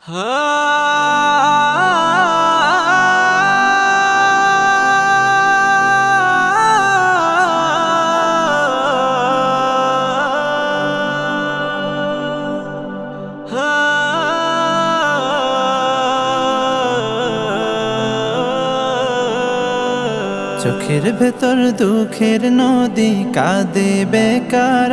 চোখের ভেতর দুঃখের নদী কাঁদে বেকার।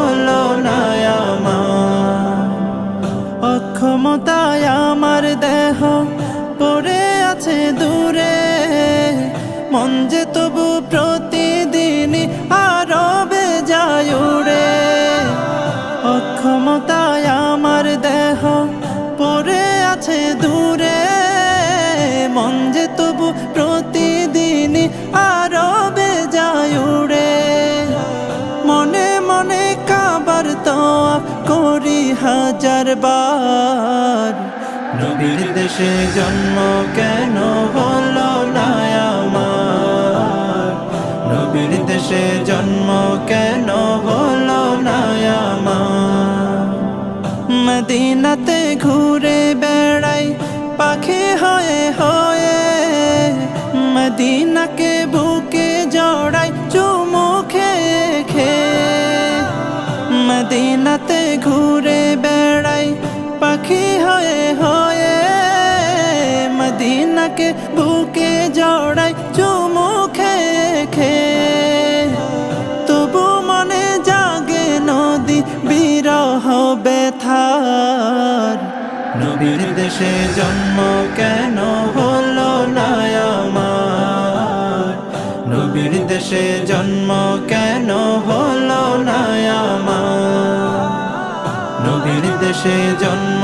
অক্ষমতায় আমার দেহ পড়ে আছে দূরে। মন যে তবু প্রতিদিন আরও বেজায় উড়ে। অক্ষমতায় আমার দেহ পড়ে আছে দূরে। মন যে তবু প্রতিদিন হাজার বার। নবীর দেশে জন্ম কেন হলো আমার? নবীর দেশে জন্ম কেন হলো না মদিনাতে ঘুরে বেড়াই, পাখি হয়ে হয়ে। মদিনাকে বুকে জড়াই, চুমু খে খেয়ে। মদিনাকে বুকে জড়াই চুমু খেয়ে খেয়ে। তবু মনে জাগে নদী বিরহ ব্যথার। নবীর দেশে জন্ম কেন হলো আমার? নবীর দেশে জন্ম কেন হলো আমার? নবীর দেশে জন্ম